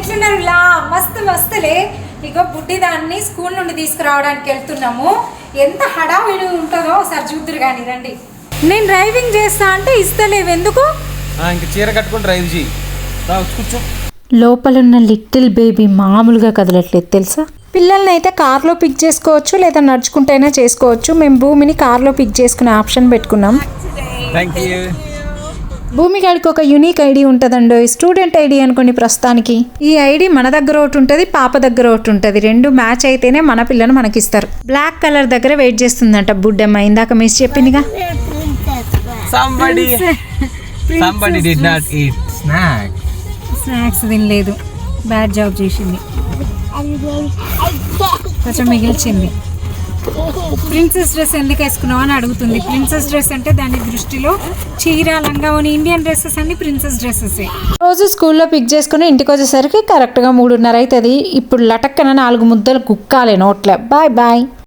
ఎట్లున్నారు లా మస్తు మస్తులే ఇగో బుడ్డి దాన్ని స్కూల్ నుండి తీసుకురావడానికి వెళ్తున్నాము. ఎంత హడావిడి ఉంటుందో ఒకసారి చూద్దరు కానీ రండి. నేను డ్రైవింగ్ చేస్తా అంటే ఇస్తలేవు. ఎందుకు? ఇంక చీర కట్టుకొని డ్రైవ్ చేయి కూర్చో. లోపలున్న లిటిల్ బేబీ మామూలుగా కదలట్లేదు తెలుసా? పిల్లల్ని అయితే కార్లో పిక్ చేసుకోవచ్చు లేదా నడుచుకుంటైనా చేసుకోవచ్చు. మేము భూమిని కార్లో పిక్ చేసుకునే ఆప్షన్ పెట్టుకున్నాం. థ్యాంక్ యూ భూమి గాడికి ఒక యూనిక్ ఐడి ఉంటుందండి స్టూడెంట్ ఐడి అనుకోండి ప్రస్తుతానికి. ఈ ఐడి మన దగ్గర ఒకటి ఉంటుంది పాప దగ్గర ఒకటి ఉంటుంది. రెండు మ్యాచ్ అయితేనే మన పిల్లని మనకిస్తారు. బ్లాక్ కలర్ దగ్గర వెయిట్ చేస్తుందంట బుడ్డమ్మ. ఇందాక miss చెప్పిందిగా. Somebody somebody did not eat snack snacks తినలేదు. బ్యాడ్ జాబ్ చేసింది. కొంచెం మిగిల్చింది. ప్రిన్సెస్ డ్రెస్ ఎందుకు వేసుకున్నావు అని అడుగుతుంది. ప్రిన్సెస్ డ్రెస్ అంటే దాని దృష్టిలో చీర లంగా ఉన్న ఇండియన్ డ్రెస్సెస్ అన్ని ప్రిన్సెస్ డ్రెస్సెస్. రోజు స్కూల్లో పిక్ చేసుకుని ఇంటికి వచ్చేసరికి కరెక్ట్గా మూడున్నర అవుతుంది. ఇప్పుడు లటక్కన నాలుగు ముద్దలు కుక్కాలి నోట్లే. Bye bye